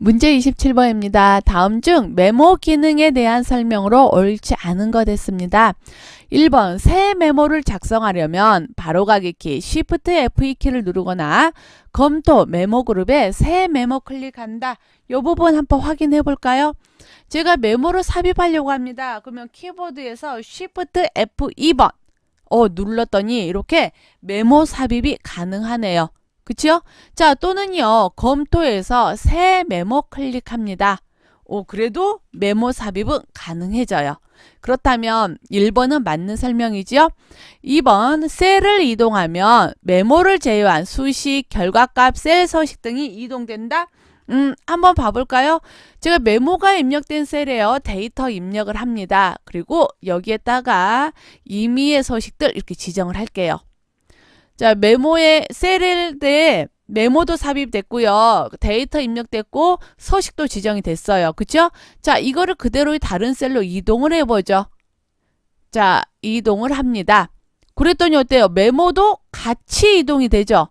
문제 27번입니다. 다음 중 메모 기능에 대한 설명으로 옳지 않은 것 됐습니다. 1번 새 메모를 작성하려면 바로가기 키 Shift F2 키를 누르거나 검토 메모 그룹에 새 메모 클릭한다. 이 부분 한번 확인해 볼까요? 제가 메모를 삽입하려고 합니다. 그러면 키보드에서 Shift F2번 어 눌렀더니 이렇게 메모 삽입이 가능하네요. 그치요? 자, 또는요, 검토에서 새 메모 클릭합니다. 오, 그래도 메모 삽입은 가능해져요. 그렇다면 1번은 맞는 설명이지요? 2번 셀을 이동하면 메모를 제외한 수식, 결과값, 셀 서식 등이 이동된다? 음, 한번 봐볼까요? 제가 메모가 입력된 셀에요. 데이터 입력을 합니다. 그리고 여기에다가 임의의 서식들 이렇게 지정을 할게요. 자, 메모에 셀을 때 메모도 삽입됐고요. 데이터 입력됐고 서식도 지정이 됐어요. 그쵸? 자, 이거를 그대로 다른 셀로 이동을 해보죠. 자, 이동을 합니다. 그랬더니 어때요? 메모도 같이 이동이 되죠?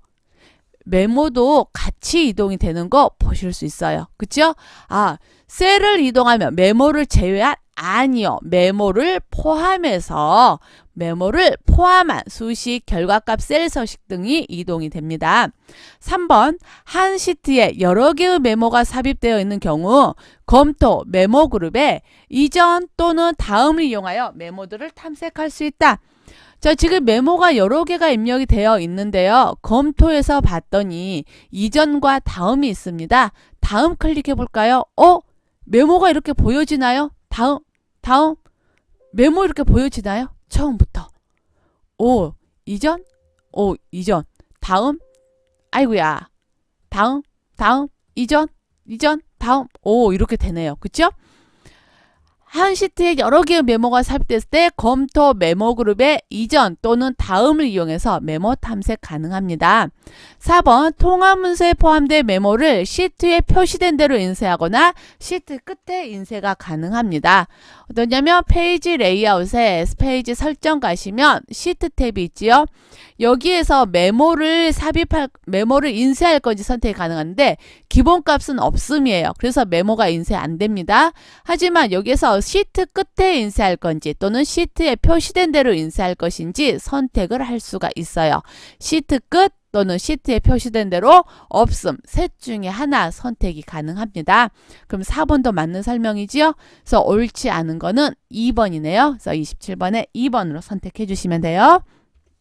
메모도 같이 이동이 되는 거 보실 수 있어요. 그쵸? 아, 셀을 이동하면 메모를 제외한 아니요. 메모를 포함해서 메모를 포함한 수식, 결과값, 셀 서식 등이 이동이 됩니다. 3번 한 시트에 여러 개의 메모가 삽입되어 있는 경우 검토 메모 그룹에 이전 또는 다음을 이용하여 메모들을 탐색할 수 있다. 자, 지금 메모가 여러 개가 입력이 되어 있는데요. 검토에서 봤더니 이전과 다음이 있습니다. 다음 클릭해 볼까요? 어? 메모가 이렇게 보여지나요? 다음, 다음. 메모 이렇게 보여지나요? 처음부터. 오, 이전? 오, 이전. 다음? 아이고야. 다음, 다음, 이전, 이전, 다음. 오, 이렇게 되네요. 그쵸? 한 시트에 여러 개의 메모가 삽입됐을 때 검토 메모 그룹의 이전 또는 다음을 이용해서 메모 탐색 가능합니다. 4번 통화 문서에 포함된 메모를 시트에 표시된 대로 인쇄하거나 시트 끝에 인쇄가 가능합니다. 어떠냐면 페이지 레이아웃에 페이지 설정 가시면 시트 탭이 있지요. 여기에서 메모를 삽입할 메모를 인쇄할 건지 선택이 가능한데 기본값은 없음이에요. 그래서 메모가 인쇄 안 됩니다. 하지만 여기 서 시트 끝에 인쇄할 건지 또는 시트에 표시된 대로 인쇄할 것인지 선택을 할 수가 있어요. 시트 끝 또는 시트에 표시된 대로 없음 셋 중에 하나 선택이 가능합니다. 그럼 4번도 맞는 설명이지요. 그래서 옳지 않은 거는 2번이네요. 그래서 27번에 2번으로 선택해 주시면 돼요.